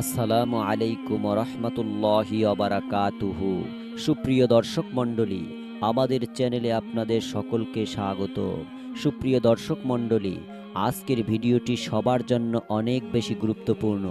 আসসালামু আলাইকুম রহমতুল্লাহি অবরাকাতুহু সুপ্রিয় দর্শক মণ্ডলী, আমাদের চ্যানেলে আপনাদের সকলকে স্বাগত সুপ্রিয় দর্শক মণ্ডলী, আজকের ভিডিওটি সবার জন্য অনেক বেশি গুরুত্বপূর্ণ।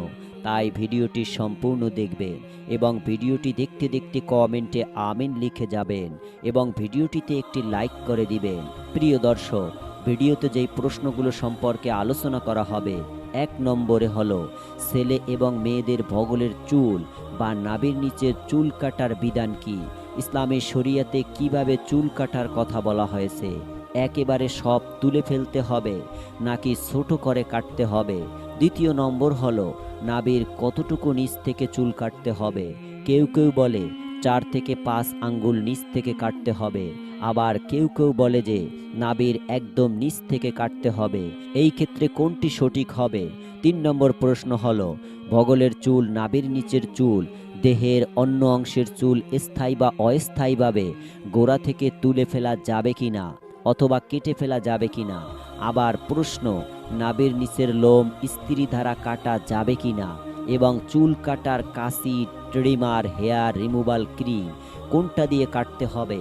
তাই ভিডিওটি সম্পূর্ণ দেখবেন এবং ভিডিওটি দেখতে দেখতে কমেন্টে আমিন লিখে যাবেন এবং ভিডিওটিতে একটি লাইক করে দিবেন। প্রিয় দর্শক, ভিডিওতে যেই প্রশ্নগুলো সম্পর্কে আলোচনা করা হবে এক নম্বরে হলো ছেলে এবং মেয়েদের ভগলের চুল বা নাভির নিচের চুল কাটার বিধান কি? ইসলামের শরিয়াতে কীভাবে চুল কাটার কথা বলা হয়েছে? একেবারে সব তুলে ফেলতে হবে, নাকি ছোট করে কাটতে হবে? দ্বিতীয় নম্বর হল নাবির কতটুকু নিচ থেকে চুল কাটতে হবে? কেউ কেউ বলে চার থেকে পাঁচ আঙ্গুল নিচ থেকে কাটতে হবে। আবার কেউ কেউ বলে যে, নাবির একদম নিচ থেকে কাটতে হবে। এই ক্ষেত্রে কোনটি সঠিক হবে? তিন নম্বর প্রশ্ন হল, ভগলের চুল নাবির নিচের চুল, দেহের অন্য অংশের চুল স্থায়ী বা অস্থায়ীভাবে গোড়া থেকে তুলে ফেলা যাবে কি না অথবা কেটে ফেলা যাবে কি না আবার প্রশ্ন নাভির নিচের লোম স্ত্রী দ্বারা কাটা যাবে কি না এবং চুল কাটার কাশি, ট্রিমার, হেয়ার রিমুভাল, ক্রিম কোনটা দিয়ে কাটতে হবে?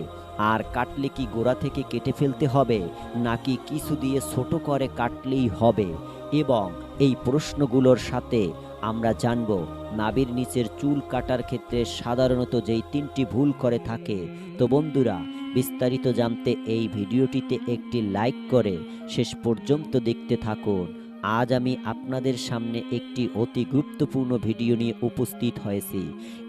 আর কাটলে কি গোড়া থেকে কেটে ফেলতে হবে, নাকি কিছু দিয়ে ছোট করে কাটলেই হবে? এবং এই প্রশ্নগুলোর সাথে আমরা জানব, নাবির নিচের চুল কাটার ক্ষেত্রে সাধারণত যেই তিনটি ভুল করে থাকে। তো বন্ধুরা, বিস্তারিত জানতে এই ভিডিওটিতে একটি লাইক করে শেষ পর্যন্ত দেখতে থাকুন। আজ আমি আপনাদের সামনে একটি অতি গুরুত্বপূর্ণ ভিডিও নিয়ে উপস্থিত হয়েছি।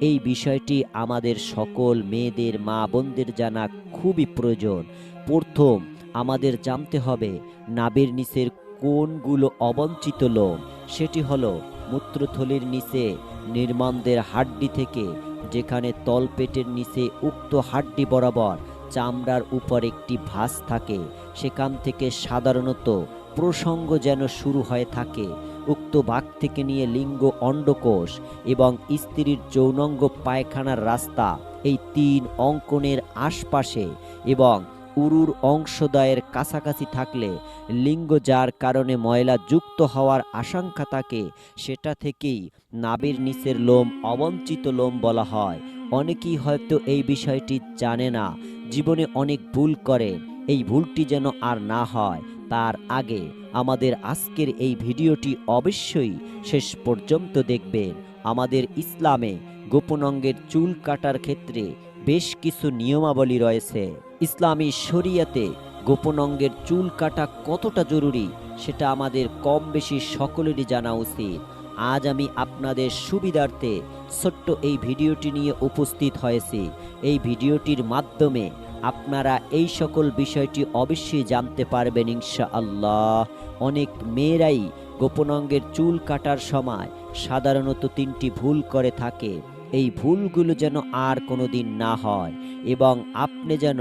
এই বিষয়টি আমাদের সকল মেয়েদের, মা বোনদের জানা খুবই প্রয়োজন। প্রথম, আমাদের জানতে হবে নাবের নিচের কোনগুলো অবঞ্চিত লোম। সেটি হলো মূত্রথলির নিচে নির্মাণদের হাড্ডি থেকে, যেখানে তলপেটের নিচে উক্ত হাড্ডি বরাবর চামড়ার উপর একটি ভাঁজ থাকে। সেখান থেকে সাধারণত প্রসঙ্গ যেন শুরু হয়ে থাকে। উক্ত ভাগ থেকে নিয়ে লিঙ্গ অন্ডকোষ এবং স্ত্রীর যৌনঙ্গ পায়খানার রাস্তা এই তিন অঙ্কনের আশপাশে এবং উরুর অংশদয়ের কাছাকাছি থাকলে লিঙ্গ যার কারণে ময়লা যুক্ত হওয়ার আশঙ্কা থাকে, সেটা থেকেই নাবির নিচের লোম অবঞ্চিত লোম বলা হয়। অনেকেই হয়তো এই বিষয়টি জানে না, জীবনে অনেক ভুল করে, এই ভুলটি যেন আর না হয়। তার আগে আমাদের আজকের এই ভিডিওটি অবশ্যই শেষ পর্যন্ত দেখবেন। আমাদের ইসলামে গোপন অঙ্গের চুল কাটার ক্ষেত্রে বেশ কিছু নিয়মাবলী রয়েছে। ইসলামী শরিয়াতে গোপন অঙ্গের চুল কাটা কতটা জরুরি সেটা আমাদের কম বেশি সকলেরই জানা উচিত। আজ আমি আপনাদের সুবিধার্থে ছোট্ট এই ভিডিওটি নিয়ে উপস্থিত হয়েছি। এই ভিডিওটির মাধ্যমে আপনারা এই সকল বিষয়টি অবশ্যই জানতে পারবেন ইনশা আল্লাহ অনেক মেয়েরাই গোপন অঙ্গের চুল কাটার সময় সাধারণত তিনটি ভুল করে থাকে। এই ভুলগুলো যেন আর কোনো দিন না হয় এবং আপনি যেন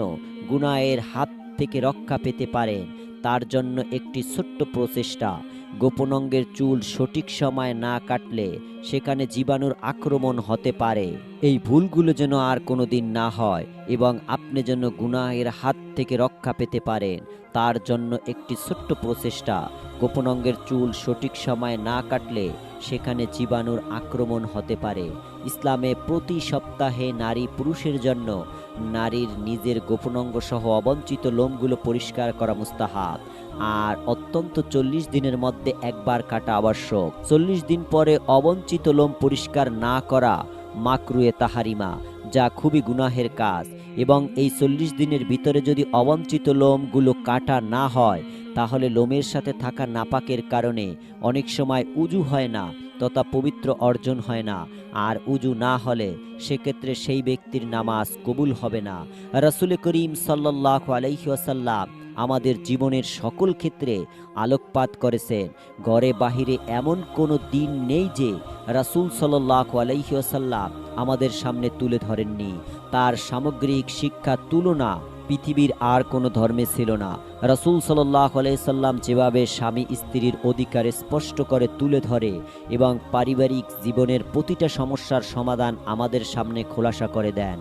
গুনায়ের হাত থেকে রক্ষা পেতে পারেন, তার জন্য একটি ছোট্ট প্রচেষ্টা। গোপন অঙ্গের চুল সঠিক সময় না কাটলে সেখানে জীবাণুর আক্রমণ হতে পারে। এই ভুলগুলো যেন আর কোনো দিন না হয় এবং আপনি যেন গুনাহের হাত থেকে রক্ষা পেতে পারেন, তার জন্য একটি ছোট্ট প্রচেষ্টা। গোপন অঙ্গের চুল সঠিক সময় না কাটলে সেখানে জীবাণুর আক্রমণ হতে পারে। ইসলামে প্রতি সপ্তাহে নারী পুরুষের জন্য নারীর নিজের গোপনাঙ্গ সহ অবঞ্চিত লোমগুলো পরিষ্কার করা মুস্তাহাব। আর অত্যন্ত চল্লিশ দিনের মধ্যে একবার কাটা আবশ্যক। চল্লিশ দিন পরে অবঞ্চিত লোম পরিষ্কার না করা মাকরুয়ে তাহারিমা, যা খুবই গুনাহের কাজ। এবং এই চল্লিশ দিনের ভিতরে যদি অবঞ্চিত লোমগুলো কাটা না হয়, তাহলে লোমের সাথে থাকা নাপাকের কারণে অনেক সময় উজু হয় না, তথা পবিত্র অর্জন হয় না। আর উজু না হলে সেক্ষেত্রে সেই ব্যক্তির নামাজ কবুল হবে না। রাসুল করিম সাল্লাহ আলাইসাল্লাম আমাদের জীবনের সকল ক্ষেত্রে আলোকপাত করেছেন ঘরে বাহিরে এমন কোনো দিন নেই যে রাসুল সাল্লাহ আলাইসাল্লাম আমাদের সামনে তুলে ধরেননি। তার সামগ্রিক শিক্ষা তুলনা পৃথিবীর আর কোনো ধর্মে ছিল না। রাসুল সাল্লাহ আলাইসাল্লাম যেভাবে স্বামী স্ত্রীর অধিকারে স্পষ্ট করে তুলে ধরে এবং পারিবারিক জীবনের প্রতিটা সমস্যার সমাধান আমাদের সামনে খোলাসা করে দেন,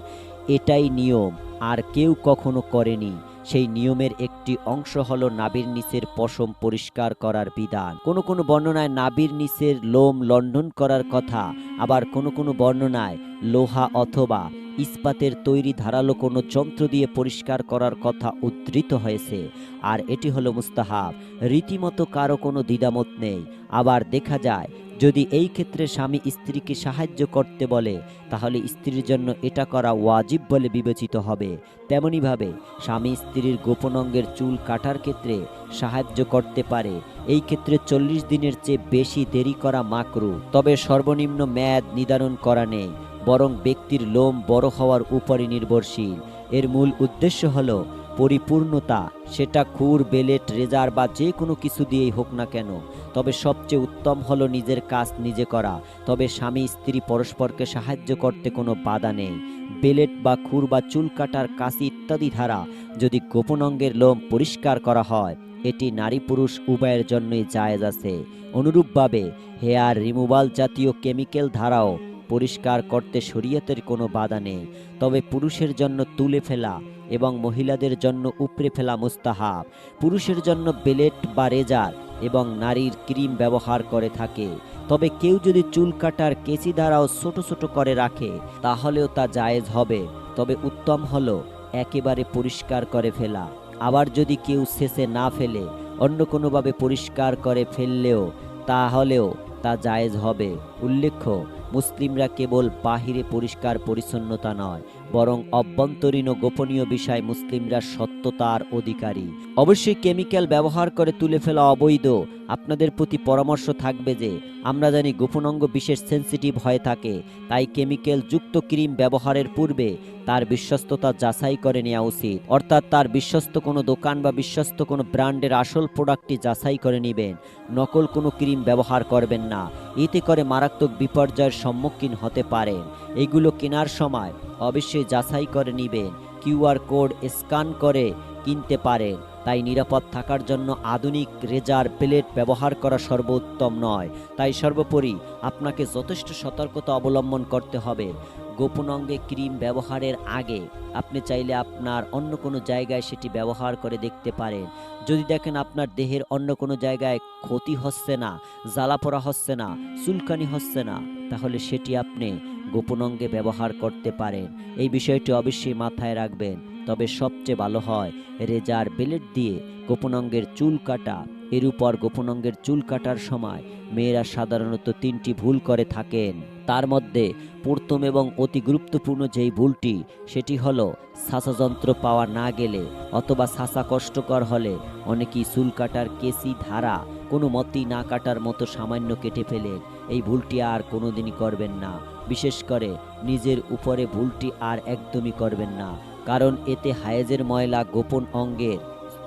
এটাই নিয়ম আর কেউ কখনো করেনি। সেই নিয়মের একটি অংশ হলো নাবির নিচের পশম পরিষ্কার করার বিধান। কোনো কোনো বর্ণনায় নাবির নিচের লোম লন্ডন করার কথা, আবার কোনো কোনো বর্ণনায় লোহা অথবা ইস্পাতের তৈরি ধারালো কোনো যন্ত্র দিয়ে পরিষ্কার করার কথা উদ্ধৃত হয়েছে। আর এটি হলো মুস্তাহাব। রীতিমতো কারও কোনো দ্বিধামত নেই। আবার দেখা যায়, যদি এই ক্ষেত্রে স্বামী স্ত্রীকে সাহায্য করতে বলে, তাহলে স্ত্রীর জন্য এটা করা ওয়াজিব বলে বিবেচিত হবে। তেমনিভাবে, স্বামী স্ত্রীর গোপন অঙ্গের চুল কাটার ক্ষেত্রে সাহায্য করতে পারে। এই ক্ষেত্রে চল্লিশ দিনের চেয়ে বেশি দেরি করা মাকরু। তবে সর্বনিম্ন মেয়াদ নির্ধারণ করা নেই। বরং ব্যক্তির লোম বড় হওয়ার উপরই নির্ভরশীল। এর মূল উদ্দেশ্য হলো পরিপূর্ণতা। সেটা খুর, বেলেট, রেজার বা যে কোনো কিছু দিয়েই হোক না কেন। তবে সবচেয়ে উত্তম হলো নিজের কাজ নিজে করা। তবে স্বামী, স্ত্রী পরস্পরকে সাহায্য করতে কোনো বাধা নেই। বেলেট বা খুর বা চুল কাটার কাশি ইত্যাদি ধারা যদি গোপন অঙ্গের লোম পরিষ্কার করা হয়, এটি নারী পুরুষ উভয়ের জন্যই জায়েজ আছে। অনুরূপভাবে হেয়ার রিমুভাল জাতীয় কেমিক্যাল ধারাও পরিষ্কার করতে শরীয়তের কোনো বাধা নেই। তবে পুরুষের জন্য তুলে ফেলা এবং মহিলাদের জন্য উপড়ে ফেলা মুস্তাহাব। পুরুষের জন্য বেলেট বা রেজার এবং নারীর ক্রিম ব্যবহার করে থাকে। তবে কেউ যদি চুল কাটার কেচি দ্বারাও ছোট ছোট করে রাখে, তাহলেও তা জায়েজ হবে। তবে উত্তম হলো একেবারে পরিষ্কার করে ফেলা। আবার যদি কেউ শেষে না ফেলে, অন্য কোনোভাবে পরিষ্কার করে ফেললেও, তাহলেও তা জায়েজ হবে। উল্লেখ্য মুসলিমরা কেবল বাহিরে পরিষ্কার পরিচ্ছন্নতা নয় বরং অভ্যন্তরীণ ও গোপনীয় বিষয় মুসলিমরা সত্যতার অধিকারী। অবশ্যই কেমিক্যাল ব্যবহার করে তুলে ফেলা অবৈধ। আপনাদের প্রতি পরামর্শ থাকবে যে, আমরা জানি গোপন অঙ্গ বিশেষ সেন্সিটিভ হয়ে থাকে, তাই কেমিক্যাল যুক্ত ক্রিম ব্যবহারের পূর্বে তার বিশ্বস্ততা যাচাই করে নেওয়া উচিত। অর্থাৎ তার বিশ্বস্ত কোনো দোকান বা বিশ্বস্ত কোনো ব্র্যান্ডের আসল প্রোডাক্টটি যাচাই করে নেবেন। নকল কোনো ক্রিম ব্যবহার করবেন না। এতে করে মারাত্মক বিপর্যয়ের সম্মুখীন হতে পারেন। এগুলো কেনার সময় অবশ্যই যাচাই করে নেবেন। কিউআর কোড স্ক্যান করে কিনতে পারেন। তাই নিরাপদ থাকার জন্য আধুনিক রেজার প্লেট ব্যবহার করা সর্বোত্তম নয়। তাই সর্বোপরি আপনাকে যথেষ্ট সতর্কতা অবলম্বন করতে হবে। গোপন অঙ্গে ক্রিম ব্যবহারের আগে আপনি চাইলে আপনার অন্য কোনো জায়গায় সেটি ব্যবহার করে দেখতে পারেন। যদি দেখেন আপনার দেহের অন্য কোনো জায়গায় ক্ষতি হচ্ছে না, জ্বালা পোড়া হচ্ছে না, চুলকানি হচ্ছে না, তাহলে সেটি আপনি গোপন অঙ্গে ব্যবহার করতে পারেন। এই বিষয়টি অবশ্যই মাথায় রাখবেন। তবে সবচেয়ে ভালো হয় রেজার বেলেট দিয়ে গোপন অঙ্গের চুল কাটা। এর উপর গোপন অঙ্গের চুল কাটার সময় মেয়েরা সাধারণত তিনটি ভুল করে থাকেন। তার মধ্যে প্রথম এবং অতি গুরুত্বপূর্ণ যেই ভুলটি, সেটি হলো শ্বাসযন্ত্র পাওয়া না গেলে অথবা শ্বাসা কষ্টকর হলে অনেকেই চুল কাটার কেসি ধারা কোনো মতেই না কাটার মতো সামান্য কেটে ফেলেন। এই ভুলটি আর কোনোদিনই করবেন না। বিশেষ করে নিজের উপরে ভুলটি আর একদমই করবেন না, কারণ এতে হায়েজের ময়লা গোপন অঙ্গের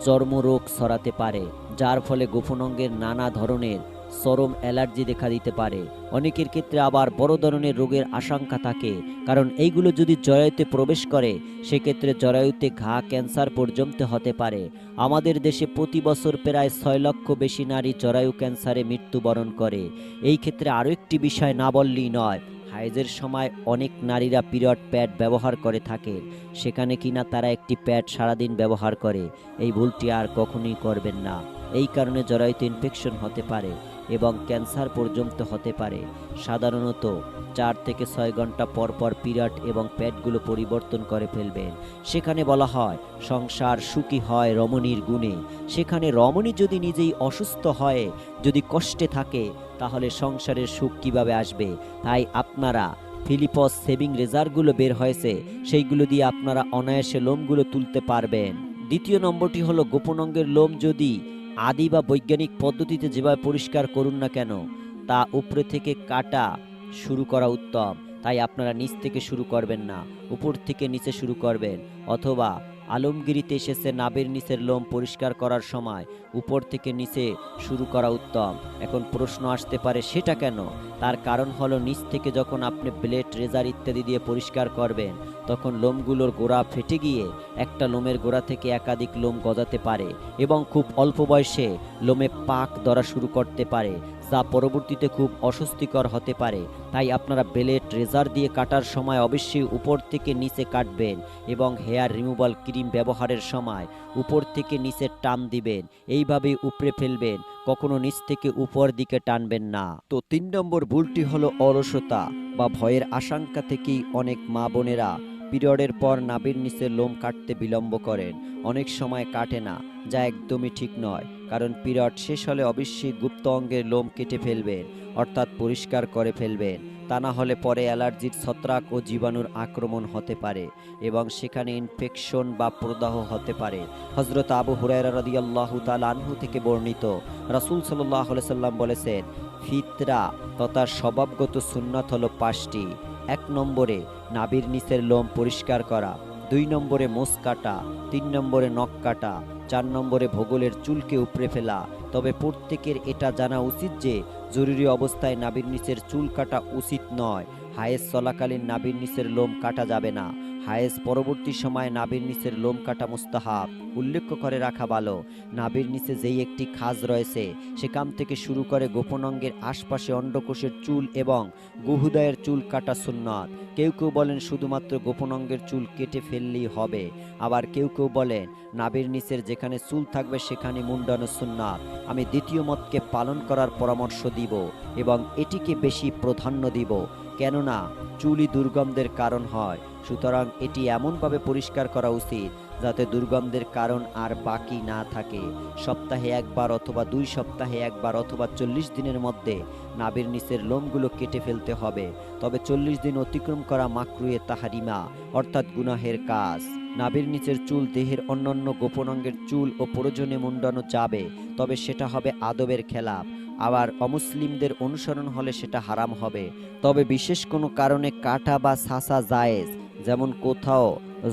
চর্মরোগ ছড়াতে পারে, যার ফলে গোপন অঙ্গের নানা ধরনের চরম অ্যালার্জি দেখা দিতে পারে। অনেকের ক্ষেত্রে আবার বড় ধরনের রোগের আশঙ্কা থাকে, কারণ এইগুলো যদি জরায়ুতে প্রবেশ করে, সেক্ষেত্রে জরায়ুতে ঘা, ক্যান্সার পর্যন্ত হতে পারে। আমাদের দেশে প্রতি বছর প্রায় ছয় লক্ষ বেশি নারী জরায়ু ক্যান্সারে মৃত্যুবরণ করে। এই ক্ষেত্রে আরও একটি বিষয় না বললেই নয় হাইজের সময় অনেক নারীরা পিরিয়ড প্যাড ব্যবহার করে থাকে। সেখানে কিনা তারা একটি প্যাড সারাদিন ব্যবহার করে। এই ভুলটি আর কখনোই করবেন না। এই কারণে জরায়ুতে ইনফেকশন হতে পারে। এবং ক্যান্সার পর্যন্ত হতে পারে। সাধারণত চার থেকে ছয় ঘণ্টা পর পর পিরিয়ড এবং প্যাডগুলো পরিবর্তন করে ফেলবেন। সেখানে বলা হয়, সংসার সুখী হয় রমণীর গুণে। সেখানে রমণী যদি নিজেই অসুস্থ হয়, যদি কষ্টে থাকে, তাহলে সংসারের সুখ কীভাবে আসবে? তাই আপনারা ফিলিপস সেভিং রেজারগুলো বের হয়েছে। সেইগুলো দিয়ে আপনারা অনায়াসে লোমগুলো তুলতে পারবেন। দ্বিতীয় নম্বরটি হলো, গোপন অঙ্গের লোম যদি আদি বা বৈজ্ঞানিক পদ্ধতিতে যেভাবে পরিষ্কার করুন না কেন, তা উপরে থেকে কাটা শুরু করা উত্তম। তাই আপনারা নিচ থেকে শুরু করবেন না, উপর থেকে নিচে শুরু করবেন, অথবা আলমগিরিতে এসেছে নাবের নিচের লোম পরিষ্কার করার সময়। উপর থেকে নিচে শুরু করা উত্তম। এখন প্রশ্ন আসতে পারে, সেটা কেন? তার কারণ হলো, নিচ থেকে যখন আপনি ব্লেড, রেজার ইত্যাদি দিয়ে পরিষ্কার করবেন, তখন লোমগুলোর গোড়া ফেটে গিয়ে একটা লোমের গোড়া থেকে একাধিক লোম গজাতে পারে এবং খুব অল্প বয়সে লোমে পাক ধরা শুরু করতে পারে, যা পরবর্তীতে খুব অস্বস্তিকর হতে পারে। তাই আপনারা বেলেট রেজার দিয়ে কাটার সময় অবশ্যই উপর থেকে নিচে কাটবেন এবং হেয়ার রিমুভাল ক্রিম ব্যবহারের সময় উপর থেকে নিচে টান দিবেন। এইভাবেই উপড়ে ফেলবেন, কখনো নিচ থেকে উপর দিকে টানবেন না। তো তিন নম্বর ভুলটি হলো অলসতা বা ভয়ের আশঙ্কা থেকেই অনেক মা বোনেরা পিরিয়ডের পর নাভির নিচে লোম কাটতে বিলম্ব করেন। অনেক সময় কাটে না, যা একদমই ঠিক নয়, কারণ পিরিয়ড শেষ হলে অবশ্যই গুপ্ত অঙ্গের লোম কেটে ফেলবেন, অর্থাৎ পরিষ্কার করে ফেলবেন। তা না হলে পরে অ্যালার্জির ছত্রাক ও জীবাণুর আক্রমণ হতে পারে এবং সেখানে ইনফেকশন বা প্রদাহ হতে পারে। হজরত আবু হুরায়রা রাদিয়াল্লাহু তাআলা আনহু থেকে বর্ণিত, রাসূল আলাইহি সাল্লাম বলেছেন, ফিতরা তথা স্বভাবগত সুন্নাত হলো পাঁচটি। এক নম্বরে, নাভির নিচের লোম পরিষ্কার করা। দুই নম্বরে মোষ কাটা, তিন নম্বরে নখ কাটা, চার নম্বরে ভূগোলের চুলকে উপড়ে ফেলা। তবে প্রত্যেকের এটা জানা উচিত যে, জরুরি অবস্থায় নাবির নিচের চুল কাটা উচিত নয়। হায়েস চলাকালীন নাবির নিচের লোম কাটা যাবে না। হায়েস পরবর্তী সময়ে নাভির নিচের লোম কাটা মুস্তাহাব। উল্লেখ করে রাখা ভালো, নাবির নিচে যেই একটি খাজ রয়েছে, সেখান থেকে শুরু করে গোপন অঙ্গের আশপাশে অন্ডকোষের চুল এবং গুহুদয়ের চুল কাটা সুন্নত। কেউ কেউ বলেন শুধুমাত্র গোপন অঙ্গের চুল কেটে ফেললেই হবে। আবার কেউ কেউ বলেন নাভির নিচের যেখানে চুল থাকবে সেখানে মুন্ডানো সুন্নাত। আমি দ্বিতীয় মতকে পালন করার পরামর্শ দিব এবং এটিকে বেশি প্রাধান্য দিব। কেননা, চুলই দুর্গন্ধের কারণ হয়। সুতরাং এটি এমনভাবে পরিষ্কার করা উচিত যাতে দুর্গন্ধের কারণ আর বাকি না থাকে। সপ্তাহে একবার অথবা দুই সপ্তাহে একবার অথবা চল্লিশ দিনের মধ্যে নাভির নিচের লোমগুলো কেটে ফেলতে হবে। তবে চল্লিশ দিন অতিক্রম করা মাকরুয়ে তাহারিমা, অর্থাৎ গুনাহের কাজ। নাভির নিচের চুল দেহের অন্যান্য গোপন অঙ্গের চুল ও প্রয়োজনে মুন্ডানো যাবে, তবে সেটা হবে আদবের খেলাপ। আবার অমুসলিমদের অনুসরণ হলে সেটা হারাম হবে। তবে বিশেষ কোনো কারণে কাটা বা সাসা জায়েজ যেমন কোথাও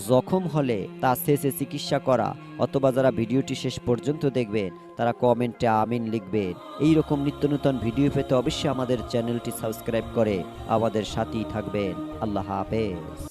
জখম হলে তা শেষে চিকিৎসা করা, অথবা যারা ভিডিওটি শেষ পর্যন্ত দেখবেন, তারা কমেন্টে আমিন লিখবেন। এই রকম নিত্য নতুন ভিডিও পেতে অবশ্যই আমাদের চ্যানেলটি সাবস্ক্রাইব করে আমাদের সাথেই থাকবেন। আল্লাহ হাফেজ।